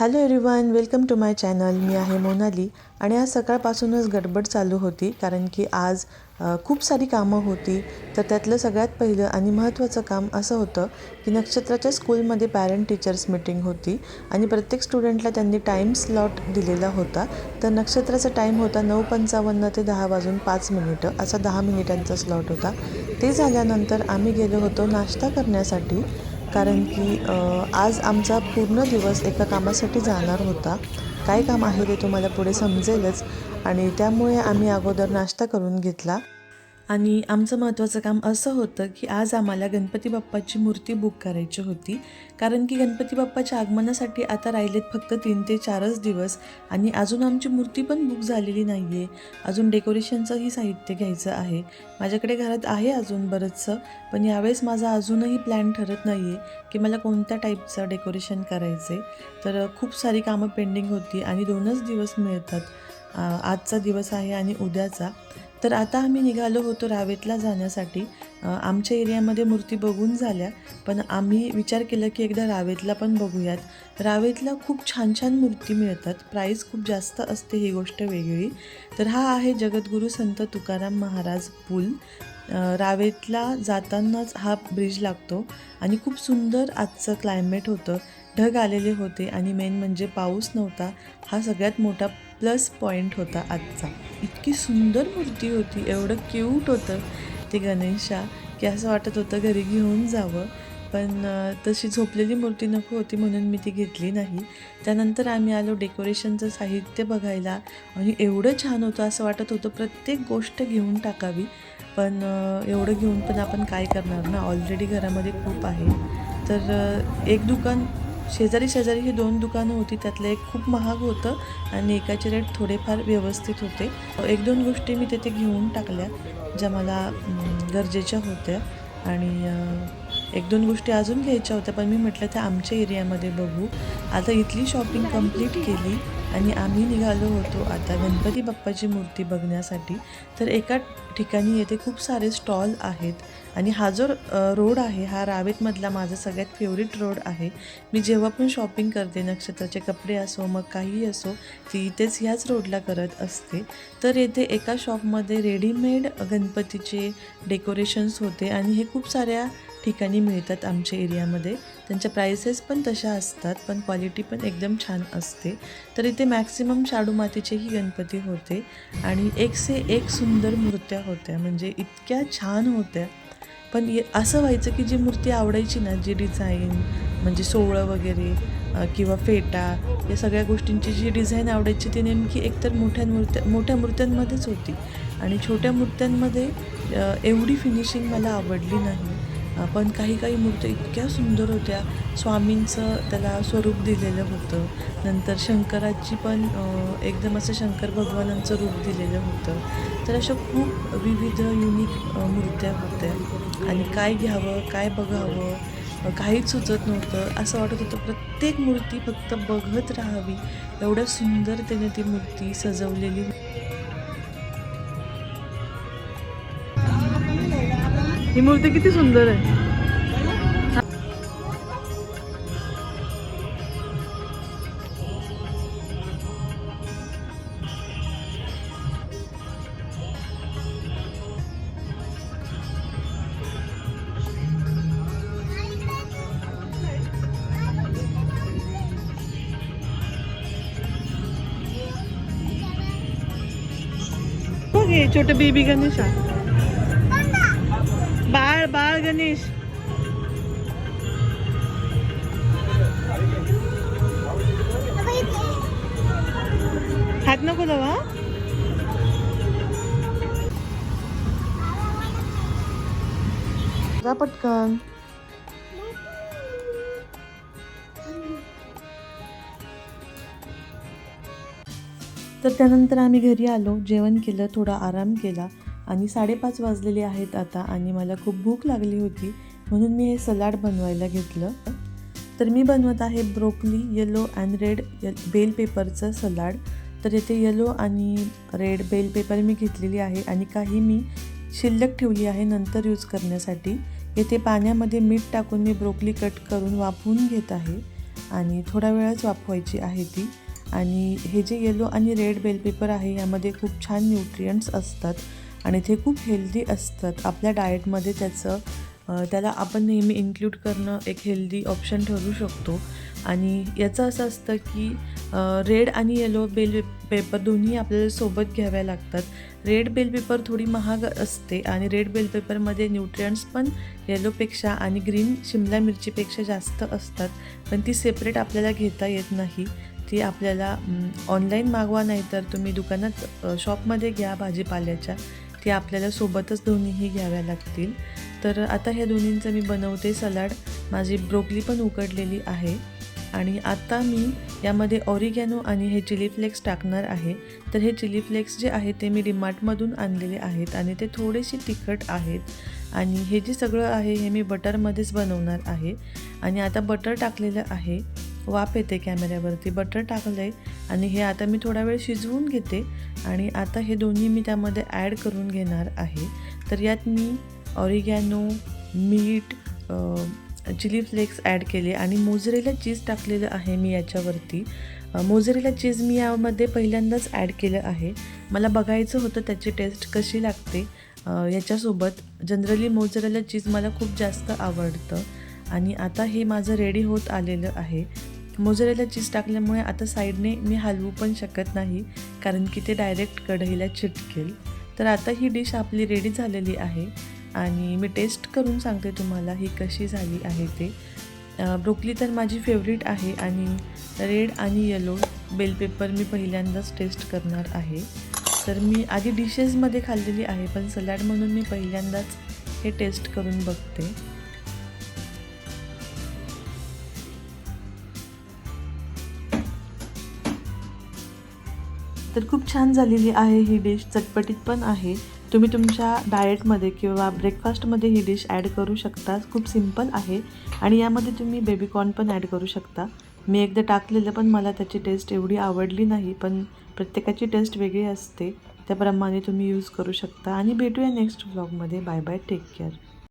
Hello everyone welcome to my channel मी आहे मोनाली आणि आज सकाळपासूनच गडबड चालू होती कारण की आज खूप सारी कामं होती. तर त्यातलं सगळ्यात पहिलं आणि महत्त्वाचं काम असं होतं की नक्षत्राच्या स्कूलमध्ये पॅरेंट टीचर्स मीटिंग होती आणि प्रत्येक स्टुडंटला त्यांनी टाईम स्लॉट दिलेला होता. तर नक्षत्राचा टाईम होता नऊ पंचावन्न ते दहा वाजून पाच मिनिटं असा दहा मिनिटांचा स्लॉट होता. ते झाल्यानंतर आम्ही गेलो होतो नाश्ता करण्यासाठी. कारण की आज आमचा पूर्ण दिवस एका कामासाठी जाणार होता. काय काम आहे ते तुम्हाला पुढे समजेलच. आणि त्यामुळे आम्ही अगोदर नाश्ता करून घेतला. आणि आमचं महत्त्वाचं काम असं होतं की आज आम्हाला गणपती बाप्पाची मूर्ती बुक करायची होती. कारण की गणपती बाप्पाच्या आगमनासाठी आता राहिलेत फक्त तीन ते चारच दिवस आणि अजून आमची मूर्ती पण बुक झालेली नाही आहे अजून डेकोरेशनचंही साहित्य घ्यायचं आहे. माझ्याकडे घरात आहे अजून बरंचसं पण यावेळेस माझा अजूनही प्लॅन ठरत नाही आहे की मला कोणत्या टाईपचं डेकोरेशन करायचं आहे तर खूप सारी कामं पेंडिंग होती आणि दोनच दिवस मिळतात. आजचा दिवस आहे आणि उद्याचा. तर आता आम्ही निघालो होतो रावेतला जाण्यासाठी. आमच्या एरियामध्ये मूर्ती बघून झाल्या पण आम्ही विचार केला की एकदा रावेतला पण बघूयात. रावेतला खूप छान छान मूर्ती मिळतात प्राईस खूप जास्त असते ही गोष्ट वेगळी. तर हा आहे जगद्गुरू संत तुकाराम महाराज पूल. रावेतला जातानाच हा ब्रिज लागतो आणि खूप सुंदर आजचं क्लायमेट होतं. ढग आलेले होते आणि मेन म्हणजे पाऊस नव्हता. हा सगळ्यात मोठा प्लस पॉईंट होता आजचा. इतकी सुंदर मूर्ती होती एवढं क्यूट होतं ते गणेशा की असं वाटत होतं घरी घेऊन जावं. पण तशी झोपलेली मूर्ती नको होती म्हणून मी ती घेतली नाही. त्यानंतर आम्ही आलो डेकोरेशनचं साहित्य बघायला आणि एवढं छान होतं असं वाटत होतं प्रत्येक गोष्ट घेऊन टाकावी. पण एवढं घेऊन पण आपण काय करणार ना? ऑलरेडी घरामध्ये खूप आहे. तर एक दुकान शेजारी शेजारी ही दोन दुकानं होती त्यातलं एक खूप महाग होतं आणि एकाचे रेट थोडेफार व्यवस्थित होते. एक दोन गोष्टी मी तिथे घेऊन टाकल्या ज्या मला गरजेच्या होत्या आणि एक दोन गोष्टी अजून घ्यायच्या होत्या पण मी म्हटलं त्या आमच्या एरियामध्ये बघू. आता इथली शॉपिंग कंप्लीट केली आणि आम्ही निघालो होतो आता गणपती बाप्पाची मूर्ती बघण्यासाठी. तर एका ठिकाणी येथे खूप सारे स्टॉल आहेत आणि हा जो रोड आहे हा रावेतमधला माझा सगळ्यात फेवरेट रोड आहे. मी जेव्हा पण शॉपिंग करते नक्षत्राचे कपडे असो मग काही असो ती इथेच ह्याच रोडला करत असते. तर येथे एका शॉपमध्ये रेडीमेड गणपतीचे डेकोरेशन्स होते आणि हे खूप साऱ्या ठिकाणी मिळतात आमच्या एरियामध्ये. त्यांच्या प्राइसेस पण तशा असतात पण क्वालिटी पण एकदम छान असते. तर इथे मॅक्सिमम शाडू मातीचेही गणपती होते आणि एक से एक सुंदर मूर्त्या होत्या. म्हणजे इतक्या छान होत्या. पण ये असं व्हायचं की जी मूर्ती आवडायची ना जी डिझाईन म्हणजे सोवळं वगैरे किंवा फेटा या सगळ्या गोष्टींची जी डिझाईन आवडायची ती नेमकी एकतर मोठ्या मूर्त्या मोठ्या मूर्त्यांमध्येच होती. आणि छोट्या मूर्त्यांमध्ये एवढी फिनिशिंग मला आवडली नाही. पण काही काही मूर्त्या इतक्या सुंदर होत्या. स्वामींचं त्याला स्वरूप दिलेलं होतं. नंतर शंकराची पण एकदम असं शंकर भगवानांचं रूप दिलेलं होतं. तर अशा खूप विविध युनिक मूर्त्या होत्या. आणि काय घ्यावं काय बघावं काहीच सुचत नव्हतं. असं वाटत होतं प्रत्येक मूर्ती फक्त बघत राहावी. एवढ्या सुंदरतेने ती मूर्ती सजवलेली ही मूर्ती किती सुंदर आहे बघ हे छोटे बेबी गणेश आहे बाळ बाळ गणेश. हात नको लावा जा पटकन. तर त्यानंतर आम्ही घरी आलो जेवण केलं थोडा आराम केला. आणि साडेपाच वाजलेले आहेत आता आणि मला खूप भूक लागली होती म्हणून मी हे सलाड बनवायला घेतलं. तर मी बनवत आहे broccoli yellow and red bell पेपरचं सलाड. तर येथे येलो आणि रेड बेल पेपर मी घेतलेली आहे आणि काही मी शिल्लक ठेवली आहे नंतर यूज करण्यासाठी. येथे पाण्यामध्ये मीठ टाकून मी ब्रोकली कट करून वाफवून घेत आहे आणि थोड्या वेळच वाफवायची आहे ती. आणि हे जे येलो आणि रेड बेल पेपर आहे यामध्ये खूप छान न्यूट्रियंट्स असतात. आणि ते खूप हेल्दी असतात. आपल्या डाएटमध्ये त्याचं त्याला आपण नेहमी इन्क्लूड करणं एक हेल्दी ऑप्शन ठरू शकतो. आणि याचं असं असतं की रेड आणि येलो बेल पेपर दोन्ही आपल्याला सोबत घ्याव्या लागतात. रेड बेल पेपर थोडी महाग असते आणि रेड बेल पेपरमध्ये न्यूट्रियंट्स पण येलोपेक्षा आणि ग्रीन शिमला मिरचीपेक्षा जास्त असतात. पण ती सेपरेट आपल्याला घेता येत नाही. ती आपल्याला ऑनलाईन मागवा नाही तर तुम्ही दुकानात शॉपमध्ये घ्या भाजीपाल्याच्या. ती आपल्याला सोबतच दोन्हीही घ्याव्या लागतील. तर आता ह्या दोन्हींचं मी बनवते सलाड. माझी ब्रोकली पण उकडलेली आहे. आणि आता मी यामध्ये ऑरिगॅनो आणि हे चिली फ्लेक्स टाकणार आहे. तर हे चिली फ्लेक्स जे आहे ते मी डिमार्टमधून आणलेले आहेत आणि ते थोडेसे तिखट आहेत. आणि हे जे सगळं आहे हे मी बटरमध्येच बनवणार आहे. आणि आता बटर टाकलेलं आहे. वाफ येते कॅमेऱ्यावरती बटर टाकलं आहे आणि हे आता मी थोडा वेळ शिजवून घेते. आणि आता हे दोन्ही मी त्यामध्ये ॲड करून घेणार आहे. तर यात मी ऑरिगॅनो मीठ चिली फ्लेक्स ॲड केले आणि मोजरेला चीज टाकलेलं आहे मी याच्यावरती. मोजरेला चीज मी यामध्ये पहिल्यांदाच ॲड केलं आहे. मला बघायचं होतं त्याची टेस्ट कशी लागते. याच्यासोबत जनरली मोजरेला चीज मला खूप जास्त आवडतं. आणि आता हे माझं रेडी होत आलेलं आहे. मोजरेला चीज टाकल्यामुळे आता साईडने मी हलवू पण शकत नाही कारण की ते डायरेक्ट कढईला चिटकेल. तर आता ही डिश आपली रेडी झालेली आहे आणि मी टेस्ट करून सांगते तुम्हाला ही कशी झाली आहे ते. ब्रोकली तर माझी फेवरेट आहे आणि रेड आणि येलो बेल पेपर मी पहिल्यांदाच टेस्ट करणार आहे. तर मी आधी डिशेसमध्ये खाल्लेली आहे पण सलाड म्हणून मी पहिल्यांदाच हे टेस्ट करून बघते. तर खूप छान झालेली आहे ही डिश चटपटीत पण आहे. तुम्ही तुमच्या डाएटमध्ये किंवा ब्रेकफास्टमध्ये ही डिश ॲड करू शकता. खूप सिंपल आहे आणि यामध्ये तुम्ही बेबीकॉर्न पण ॲड करू शकता. मी एकदा टाकलेलं पण मला त्याची टेस्ट एवढी आवडली नाही पण प्रत्येकाची टेस्ट वेगळी असते. त्याप्रमाणे तुम्ही यूज करू शकता. आणि भेटूया नेक्स्ट व्लॉगमध्ये बाय बाय टेक केअर.